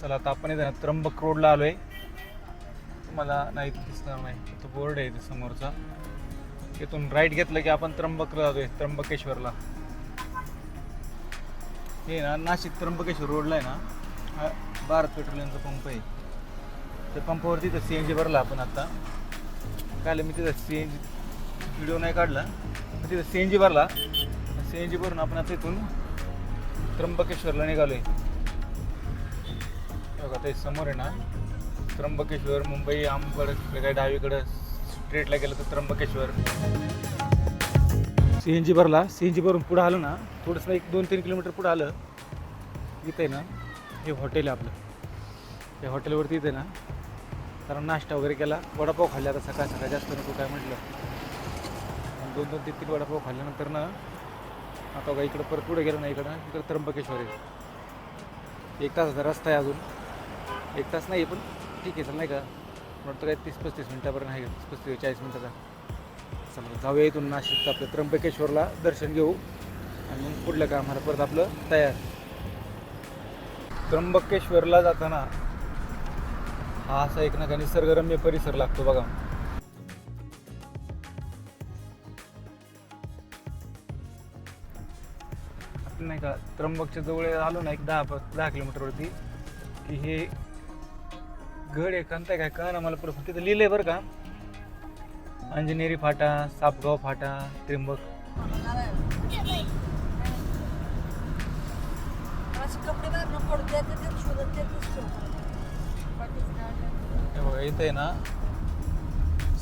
चला आता आपण येते ना त्र्यंबक रोडला आलोय. तुम्हाला नाही दिसणार नाही. तो बोर्ड आहे इथे समोरचा. तिथून राईट घेतलं की आपण त्र्यंबकला जातोय त्र्यंबकेश्वरला. हे ना नाशिक त्र्यंबकेश्वर रोडला आहे ना हा भारत पेट्रोलियमचा पंप आहे. त्या पंपावरती तिथं सी एन जी भरला आपण आता. काल मी तिथं सी एन जी व्हिडिओ नाही काढला तिथं सी एन जी भरला. सी एन जी भरून आपण आता इथून त्र्यंबकेश्वरला निघालोय. बघा ते समोर आहे ना त्र्यंबकेश्वर मुंबई आंबड काय डावीकडं स्ट्रेटला गेलं तर त्र्यंबकेश्वर. सी एन जी भरला सी एन जी भरून पुढं आलं ना थोडंसं एक दोन तीन किलोमीटर पुढं आलं इथं आहे ना हे हॉटेल आहे आपलं. या हॉटेलवरती इथे ना कारण नाश्ता वगैरे केला वडापाव खाल्ला आता सकाळ सकाळ जास्त नको काय म्हटलं. दोन दोन तीन तीन वडापाव खाल्ल्यानंतर ना आता बघा इकडं परत पुढे गेलं ना इकडं इकडं त्र्यंबकेश्वर आहे. एक तासाचा रस्ता आहे अजून. एक तास नाही पण ठीक आहे चल नाही का? म्हणतो काय तीस पस्तीस मिनटापर्यंत आहे तीस पस्तीस चाळीस मिनटाचा. समजा जाऊया इथून नाशिक आपलं त्र्यंबकेश्वरला दर्शन घेऊ. आणि मग पुढलं काम आम्हाला परत आपलं तयार. त्र्यंबकेश्वरला जाताना हा असा एक ना का निसर्गरम्य परिसर लागतो बघा. आपण नाही का त्र्यंबकच्या जवळ आलो ना एक दहा दहा किलोमीटरवरती की हे गड आहे कांता काय का ना मला परत तिथं लिहिलंय बरं का. अंजनेरी फाटा सापगाव फाटा त्र्यंबक. कपडे इथं आहे ना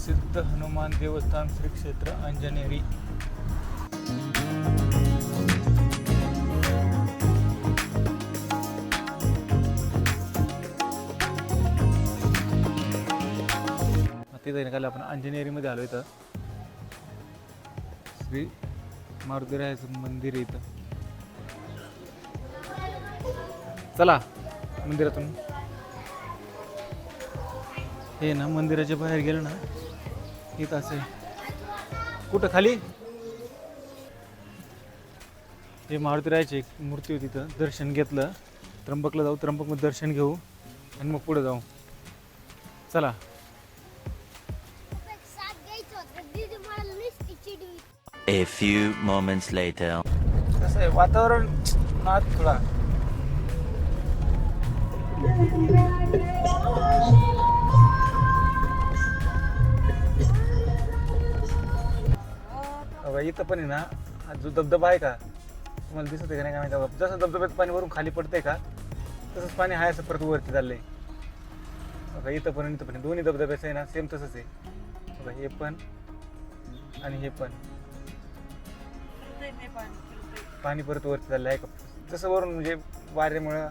सिद्ध हनुमान देवस्थान श्री क्षेत्र अंजनेरी. तिथं निघालं आपण अंजनेरीमध्ये आलो इथं. श्री मारुतीरायाचं मंदिर आहे इथं. चला मंदिरातून. हे ना मंदिराच्या बाहेर गेलं ना इथं असं. कुठं खाली? हे मारुतीरायाची एक मूर्ती होती तिथं दर्शन घेतलं. त्र्यंबकला जाऊ त्र्यंबकमध्ये दर्शन घेऊ आणि मग पुढे जाऊ. चला. A few moments later. कसं आहे? वातावरण ना थोडा बघा इथं पण आहे ना हा जो धबधबा आहे का तुम्हाला दिसत आहे का नाही काय माहिती बाबा. जसं धबधब्यात पाणी वरून खाली पडतंय का तसंच पाणी हाय असं परत वरती चाललंय. बघा इथं पण आणि इथं पण दोन्ही धबधब्याचं आहे ना सेम तसंच आहे. बघा हे पण आणि हे पण. पाणी परत वरती चाललं आहे का? जसं वरून म्हणजे वाऱ्यामुळं.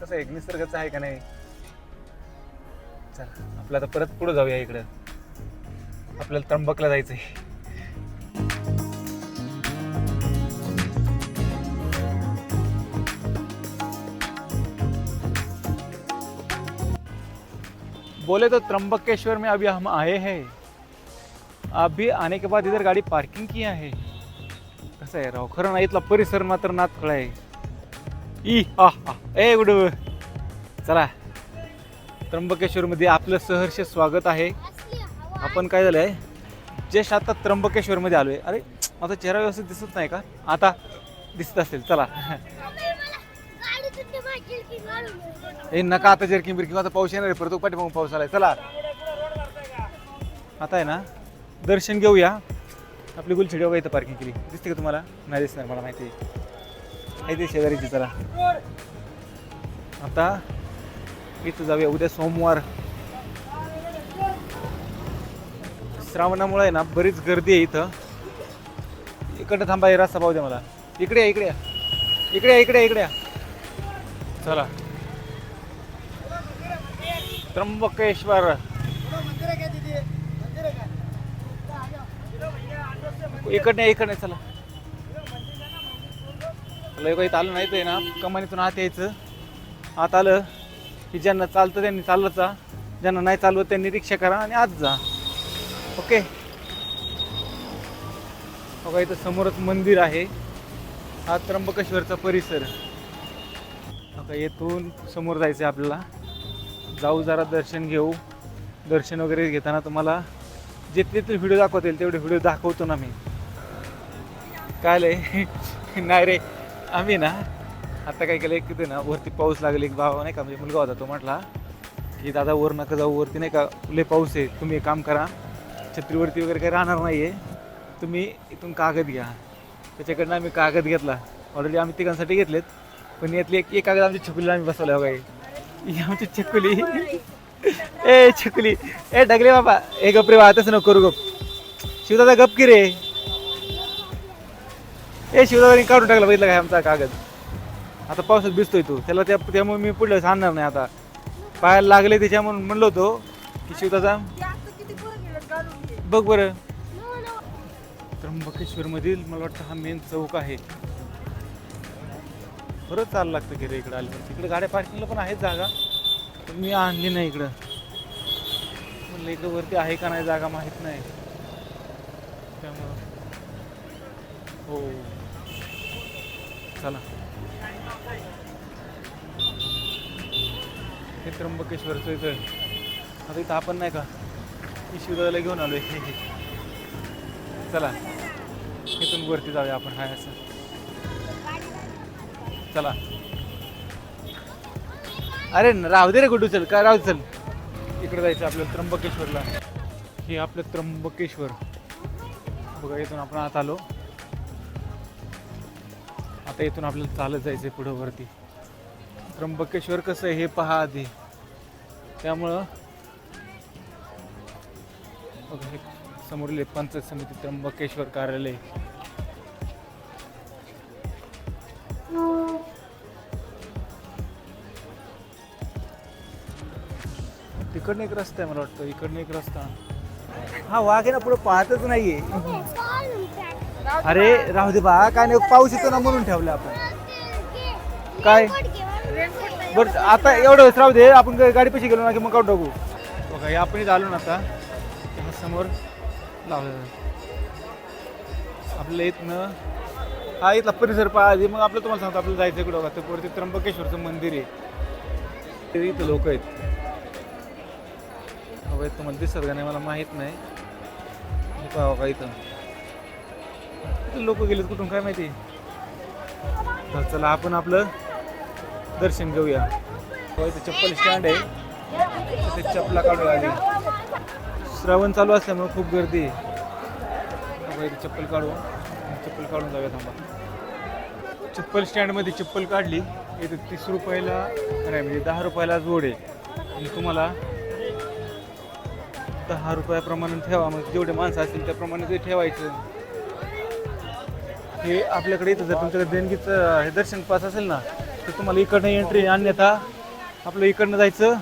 कसं आहे निसर्गाचं आहे का नाही? चला आपलं आता परत पुढं जाऊया इकडं. आपल्याला त्र्यंबकला जायचंय. बोले तो त्र्यंबकेश्वर में अभी हम आए हैं। अभी आने के बाद इधर गाड़ी पार्किंग किया है। कसं आहे राव खरं ना इथला परिसर मात्र नातखळा आहे. ई हा हा ए गुड. चला. त्र्यंबकेश्वरमध्ये आपलं सहर्ष स्वागत आहे. आपण काय झालं आहे जस्ट आता त्र्यंबकेश्वरमध्ये आलो आहे अरे माझा चेहरा व्यवस्थित दिसत नाही का? आता दिसत असेल चला. हे नका आता जर्किंग बिरकिंग आता पाऊस येणार आहे परत पाठीमागून पाऊस आलाय. चला. आता आहे ना दर्शन घेऊया. आपली गुलछडी बघा इथं पार्किंग केली. दिसते का तुम्हाला? नाही दिसणार मला माहिती आहे. आहे ते शेजारीची चला आता इथं जाऊया. उद्या सोमवार. श्रावणामुळे आहे ना बरीच गर्दी आहे इथं. इकडं थांबा हे रस्ता पाहू द्या मला. इकडे इकडे या. इकडे इकडे इकडे या. चला. त्र्यंबकेश्वर. इकडे इकडे चला. लय हे इथं आलं नाही ते ना कमानीतून आत यायचं. आत आलं की ज्यांना चालतं त्यांनी चाललं जा ज्यांना नाही चालवत त्यांनी रिक्षा करा आणि आत जा. ओके? बघा इथं समोरच मंदिर आहे. हा त्र्यंबकेश्वरचा परिसर. बघा येथून समोर जायचं आहे आपल्याला. जाऊ जरा दर्शन घेऊ. दर्शन वगैरे घेताना तुम्हाला जे तिथे व्हिडिओ दाखवता येईल तेवढे व्हिडिओ दाखवतो ना मी. काय लय नाही रे आम्ही ना आता काय केलं एक तिथे ना वरती पाऊस लागले एक भाव नाही का म्हणजे मुलगा होता तो म्हटला की दादा वर नका जाऊ वरती नाही का लय पाऊस आहे तुम्ही एक काम करा छत्रीवरती वगैरे काही राहणार नाही आहे तुम्ही इथून कागद घ्या. त्याच्याकडनं आम्ही कागद घेतला. ऑलरेडी आम्ही तिघांसाठी घेतलेत पण यातली एक एक कागद आमच्या छकुलीला आम्ही बसवला हो बघा ही आमची छकुली. ए छकुली. ए डगले बाबा. ए गप रे बा तसं नको करू गप. शिवदादा गप की रे? ए शिवदादानी काढून टाकला बघितलं काय आमचा कागद? आता पावसात भिजतोय तू. त्याला त्या त्यामुळे मी पुढलं सांगणार नाही आता. पायाला लागले त्याच्या म्हणून म्हणलो होतो की शिवदादा बघ बरं. त्र्यंबकेश्वर मधील मला वाटतं हा मेन चौक आहे. बरं चाललं लागतं की रे इकडं आलं तिकडे गाड्या पार्किंगला पण आहेत जागा पण मी आणली नाही इकडं. म्हणलं इकडं वरती आहे का नाही जागा माहीत नाही. त्यामुळं हो. चला. हे त्र्यंबकेश्वरचं इथं आता इथं आपण नाही का मी शिवदाला घेऊन आलो हे हे चला. इथून वरती जाऊया आपण हाय असं. चला. अरे राहू दे रे कुठू चल. काय राहू चल. इकडे जायचं आपल्याला त्र्यंबकेश्वरला. हे आपलं त्र्यंबकेश्वर. बघा इथून आपण आत आलो. आता इथून आपल्याला चालत जायचं आहे पुढं वरती त्र्यंबकेश्वर कसं आहे हे पहा आधी. त्यामुळं बघा हे समोरील पंचायत समिती त्र्यंबकेश्वर कार्यालय. तिकडनं एक रस्ता आहे मला वाटतं इकडनं एक रस्ता. हा वाघ आहे ना पुढे पाहतच नाहीये. अरे राहू दे बा. काय नाही पाऊस येतो ना म्हणून ठेवलं आपण. काय? बरं आता एवढं वेळेस राहू दे. आपण गाडी पैसे गेलो ना की मग काढ टाकू. बघा हे आपण इथं आलो ना आता. तेव्हा समोर लावलं. आपल्या इथनं हा इथला परिसर पहा आधी. मग आपलं तुम्हाला सांगतो आपल्याला जायचं इकडं बघा. तर वरती त्र्यंबकेश्वरचं मंदिर आहे. ते इथं लोक आहेत. हवं तुम्हाला दिसत का नाही मला माहीत नाही. हे का बघा इथं. लोक गेलेत कुठून काय माहिती? तर चला आपण आपलं दर्शन घेऊया. हो, चप्पल स्टँड आहे. तिथे चपला काढू आली. श्रावण चालू असल्यामुळे खूप गर्दी आहे. इथे चप्पल काढू. चप्पल काढून जाऊया थांबा. चप्पल स्टँडमध्ये चप्पल काढली. इथे तीस रुपयाला नाही म्हणजे दहा रुपयाला जोड आहे. आणि तुम्हाला दहा रुपयाप्रमाणे ठेवा. मग जेवढे माणसं असतील त्याप्रमाणे ते ठेवायचं. हे आपल्याकडे इथं जर तुमच्याकडे देणगीचं हे दर्शन पास असेल ना तर तुम्हाला इकडनं एंट्री अन्यथा आपलं इकडनं जायचं.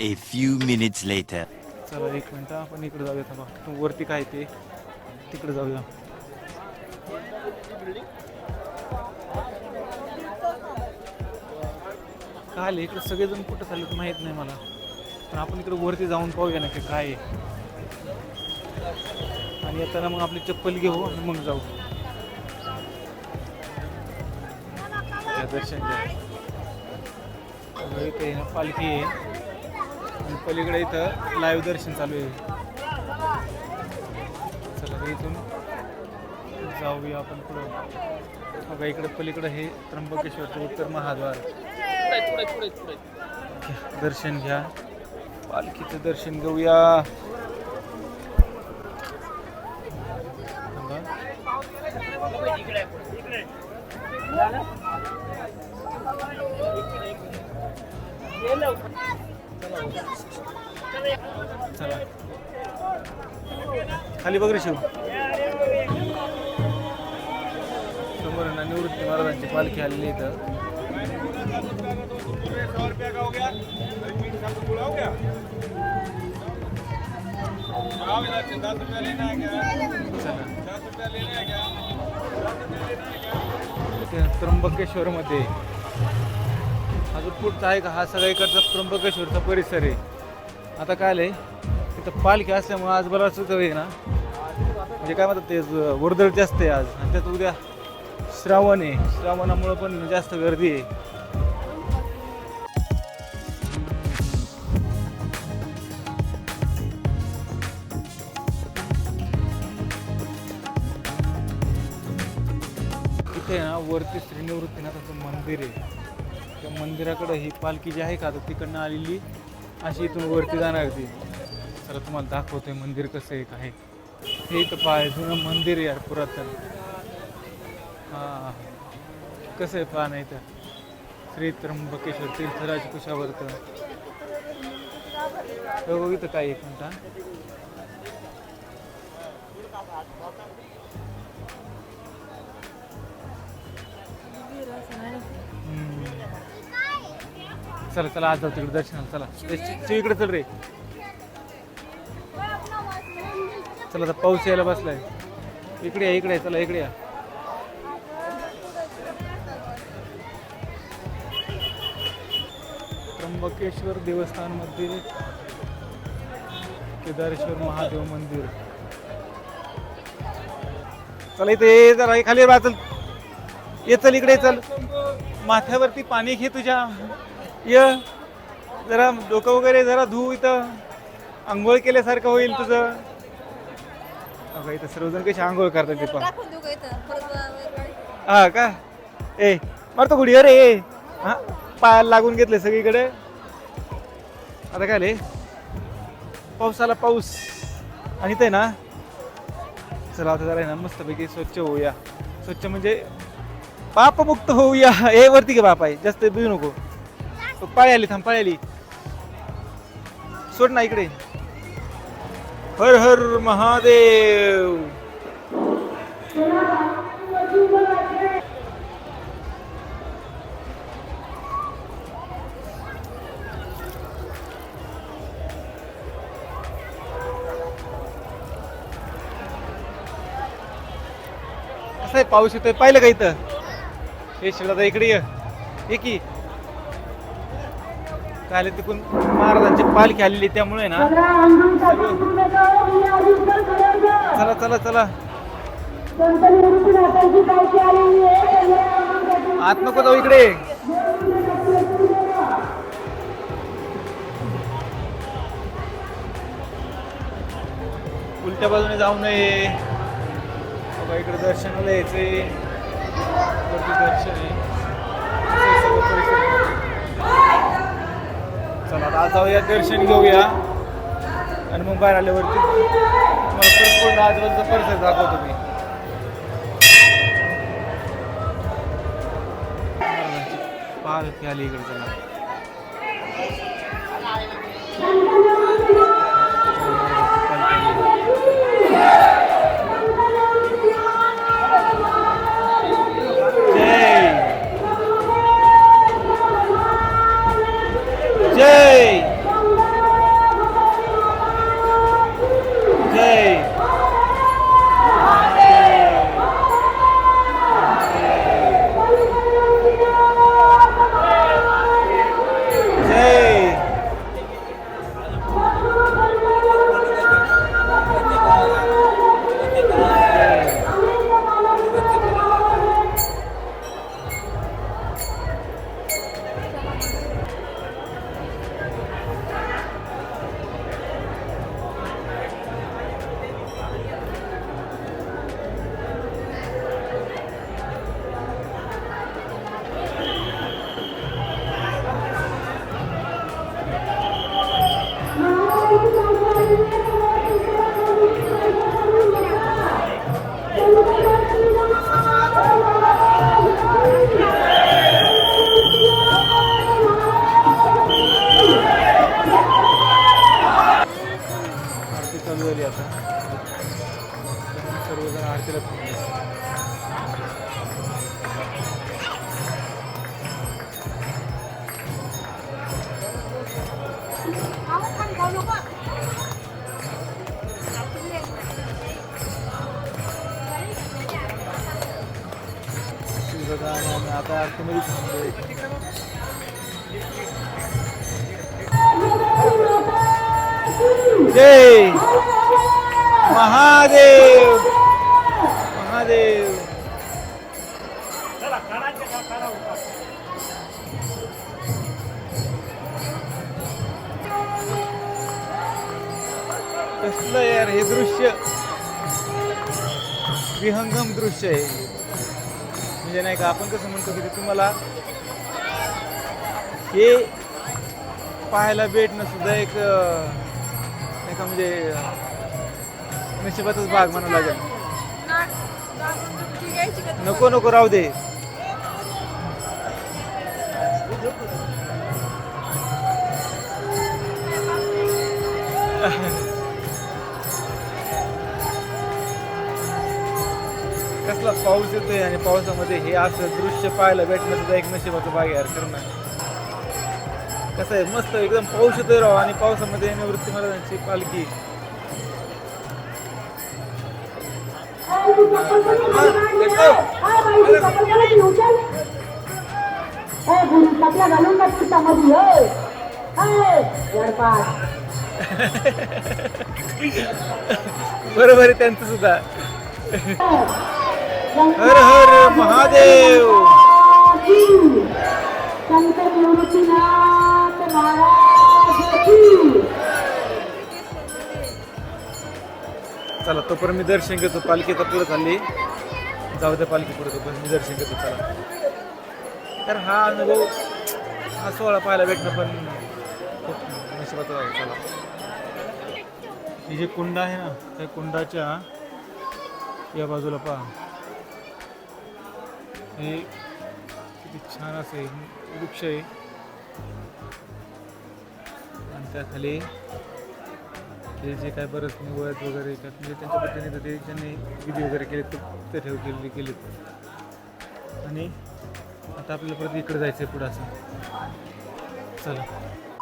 A few minutes later. चला एक मिनटं आपण इकडे जाऊया थांबा. तिथून वरती काय ते? तिकडे जाऊया. काय आले? इकडे सगळेजण कुठं चालले माहीत नाही मला. पण आपण इकडे वरती जाऊन पाहूया ना की काय आहे. आणि येताना मग आपली चप्पल घेऊ आणि मग जाऊ. दर्शन घ्या इथे आहे ना पालखी आहे. आणि पलीकडे इथं लाईव्ह दर्शन चालू आहे. चला इथून जाऊया आपण पुढं. बघा इकडे पलीकडे हे त्र्यंबकेश्वरचं उत्तर महाद्वार. दर्शन घ्या. पालखीचं दर्शन घेऊया. Yeah. चला खाली बघ रे शिव. समोर ना निवृत्ती महाराजांची पालखी आलेली आहे इथं त्र्यंबकेश्वरमध्ये अजून पुढचा आहे का? हा सगळा इकडचा त्र्यंबकेश्वरचा परिसर आहे. आता काय आलं आहे तिथं पालखी असल्यामुळे आज बराच आहे ना? म्हणजे काय म्हणतात ते वर्दळ जास्त आहे आज. आणि त्यात उद्या श्रावण आहे. श्रावणामुळं पण जास्त गर्दी आहे ना वरती श्रीनिवृत्तीनाथाचं मंदिर आहे. त्या मंदिराकडं ही पालखी जी आहे का आता तिकडनं आलेली अशी इथून वरती जाणार ती. चला तुम्हाला दाखवतोय मंदिर कसं आहे. हे इथं पाय जुनं मंदिर यार पुरातन. हां. कसं आहे पहा नाही तर श्री त्र्यंबकेश्वर तीर्थराज कुशावर्त. हे बघ इथं काय एक मिनटा चला चला आज जाऊ तिकडे दर्शनाला चला. ए, शिव इकडे चल रे. चला आता पाऊस यायला बसलाय. इकडे या इकडे या, चला इकडे या. त्र्यंबकेश्वर देवस्थान मंदिर केदारेश्वर महादेव मंदिर. चला इथे ये जरा हे खाली वाचल ये चल इकडे चल. माथ्यावरती पाणी घे तुझ्या. ये जरा डोकं वगैरे जरा धू इथं. आंघोळ केल्यासारखं होईल तुझं. अगं इथं सर्वजण कशी आंघोळ करतात ते पण. दाखवून देऊ का इथं? परत वर- वर- हा का? ए मारतो गुढी अरे ए. हा? पायाला लागून घेतले सगळीकडे. आता काय रे पाऊस आला पाऊस. आणि ते ना चला आता जरा आहे ना मस्तपैकी स्वच्छ होऊया. स्वच्छ म्हणजे पापमुक्त होऊया. ए वरती घे बाप आहे जास्त बिऊ नको. तो पाळी आली थांब पाळी आली सोड ना इकडे. हर हर महादेव. कसं आहे पाऊस येतोय? पाहिलं का इथं? हे शिवला इकडे ये. ये की. काय तिकून महाराजांची पालखी आलेली त्यामुळे ना चला चला चला. आत नको जाऊ इकडे. उलट्या बाजूने जाऊ नये. बघा इकडे दर्शनाला यायचे दर्शन आहे असं आहे सगळं परिसर. चला आता आज जाऊया दर्शन घेऊया. आणि मग बाहेर आल्यावरती तुम्हाला संपूर्ण आजूबाजूचा परिसर दाखवतो मी. महाराजांची पालखी आली इकडे चला. कसलं यार हे दृश्य. विहंगम दृश्य आहे म्हणजे नाही का आपण कसं म्हणतो की ते तुम्हाला हे पाहायला भेटणं सुद्धा एक नाही का म्हणजे अं, नशिबाचाच भाग म्हणावं लागेल? नको नको राहू दे. कसला पाऊस येतोय आणि पावसामध्ये हे असं दृश्य पाहायला भेटणं सुद्धा एक नशिबाचं भाग यार करणं कसं आहे मस्त एकदम पाऊस येतोय राव आणि पावसामध्ये निवृत्ती महाराजांची पालखी घालून बरोबर आहे त्यांचं सुद्धा. हर हर महादेव. चला तोपर्यंत मी दर्शन घेतो पालखी पुढे चालली. जाऊ द्या पालखी पुढे तोपर्यंत मी दर्शन घेतो चला. तर हा अनुभव हा सोहळा पाहायला भेटणं पण खूप नशिबाचा चला. ही जे कुंड आहे ना त्या कुंडाच्या या बाजूला पहा. हे किती छान असं आहे वृक्ष आहे. आणि त्याखाली ते जे काय बरंच निवड वगैरे म्हणजे त्यांच्या पद्धतीने तर ते त्यांनी विधी वगैरे केले ते ते ठेव केलेले केलेत. आणि आता आपल्याला परत इकडे जायचं आहे पुढं असं. चला.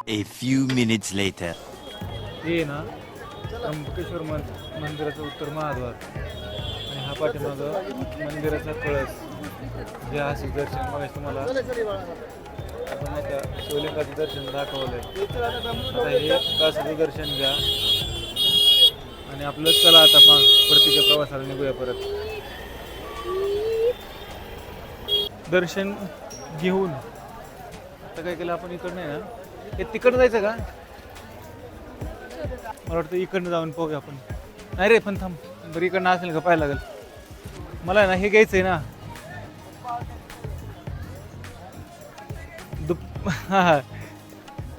A few minutes later. हे आहे ना त्र्यंबकेश्वर मन मंदिराचं उत्तर महाद्वार. आणि हा पाठीमागं मंदिराचा कळस. जे असं दर्शन मग तुम्हाला. आपण नाही का शिवलिंगाचं दर्शन दाखवलंय. आता हे कासाचं दर्शन घ्या. आणि आपलं चला आता पा परतीच्या प्रवासाला निघूया परत. दर्शन घेऊन. आता काय केलं आपण इकडनं आहे ना? हे तिकडनं जायचं का? मला वाटतं इकडनं जाऊन पाहूया आपण. नाही रे पण थांब. बरं इकडनं असेल का पाहायला लागेल. मला ना हे घ्यायचं आहे ना. दुप हां हां.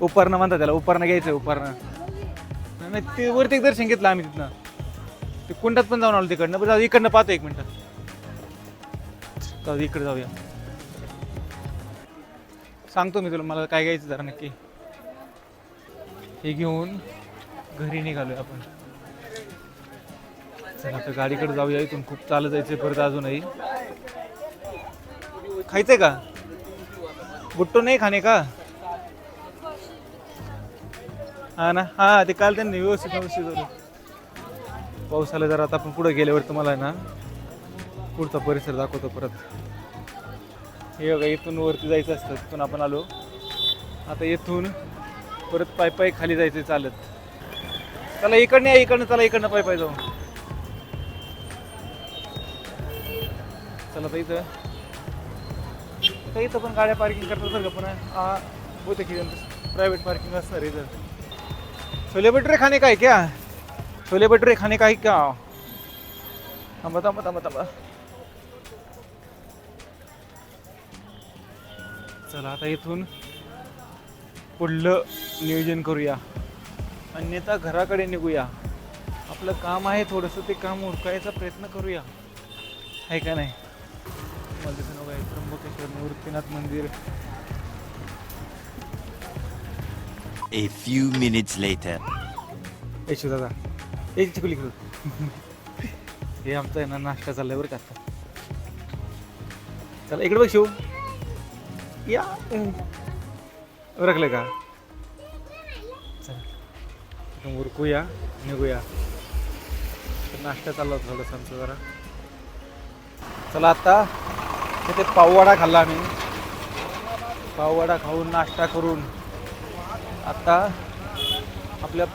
उपरणं म्हणतात त्याला उपरणं घ्यायचं आहे उपरणं. नाही, नाही ते वरती एक दर्शन घेतलं आम्ही तिथनं. ते कुंडात पण जाऊन आलो तिकडनं. बरं जाऊ इकडनं पाहतो एक मिनटं. जाऊ इकडे जाऊया. सांगतो मी तुला मला काय घ्यायचं जरा नक्की. हे घेऊन घरी निघालोय आपण. चला आता गाडीकडे जाऊया इथून खूप चालत जायचंय परत अजूनही. खायचंय का? बुट्टो नाही खाणे का? हा ना हा ते काल त्यांनी व्यवस्थित व्यवस्थित पाऊस आला जरा आता आपण पुढे गेल्यावर तुम्हाला ना पुढचा परिसर दाखवतो परत. हे बघा इथून वरती जायचं असतं तिथून आपण आलो. आता इथून परत पाय पाय खाली जायचं चालत. चला इकडनं या इकडनं चला इकडनं पाय पाय जाऊ चला तर इथं. तर इथं पण गाड्या पार्किंग करतात बरं का पण हा बहुतेक प्रायव्हेट पार्किंग असणार इथं. छोले भटुरे खाणे काय क्या? छोले भटुरे खाणे काय क्या? थांबा थांबा थांबा थांबा. चला आता इथून पुढलं नियोजन करूया. अन्यथा घराकडे निघूया. आपलं काम आहे थोडंसं ते काम उरकायचा प्रयत्न करूया. आहे का नाही? मला नको आहे त्र्यंबकेश्वर निवृत्तीनाथ मंदिर. A few minutes later. Yeshu दादा एक चिकुली करू हे आमचं आहे ना नाश्ता चाललाय बरं का आता. चला इकडे बघ शिव. या. रखलं का? उरकूया निघूया. तर नाश्ता चालला होता थोडंसं आमचं जरा. चला आता तिथे पाववाडा खाल्ला आम्ही. पाववाडा खाऊन नाश्ता करून आता आपल्या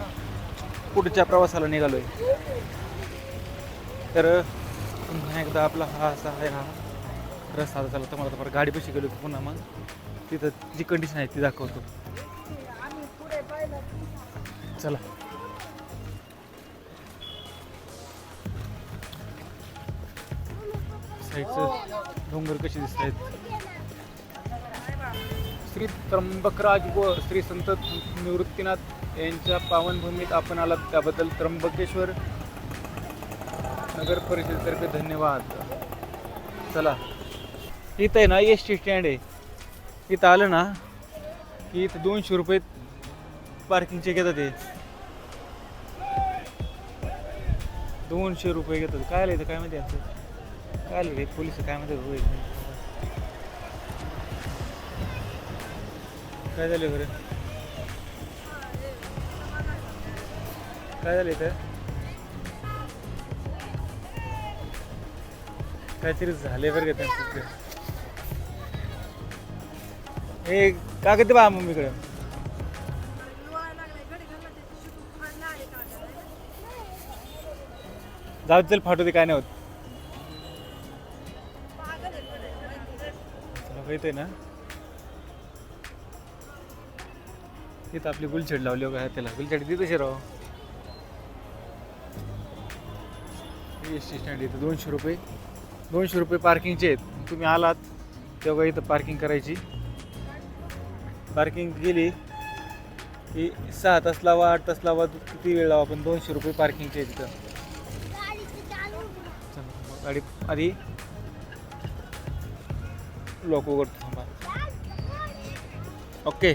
पुढच्या प्रवासाला निघालोय. तर पुन्हा एकदा आपला हा असा आहे हा रस्ता आता तर मला तर गाडी पशी गेलो पुन्हा मग. तिथं जी कंडिशन आहे ती दाखवतो. चला. साईडचं डोंगर कसे दिसत आहेत श्री त्र्यंबकराज व श्री संत निवृत्तीनाथ यांच्या पावनभूमीत आपण आलात त्याबद्दल त्र्यंबकेश्वर नगर परिषदेतर्फे धन्यवाद. चला. इथं आहे ना एस टी स्टँड आहे. इथं आलं ना की इथं दोनशे रुपये पार्किंगचे घेतात ते दोनशे रुपये घेतात. काय आलं इथं? काय माहिती असं चालू आलं रे काय म्हणते हो, काय झालं बरं? काय झालं इथं? काहीतरी झाले बरं का त्यांचं हे कागद दे बा मम्मीकडे? जाऊ चल फाटू दे काय नाही होत. चला ना. तिथं आपली गुलछेड लावली हो का त्याला. गुलछेड तिथं राव? एस टी स्टँड इथं दोनशे रुपये. दोनशे रुपये पार्किंगचे आहेत. तुम्ही आलात तेव्हा इथं पार्किंग करायची. पार्किंग केली की सहा तास लावा आठ तास लावा किती वेळ लावा पण दोनशे रुपये पार्किंगचे आहेत तिथं गाडी आधी लॉक वगैरे थांबा ओके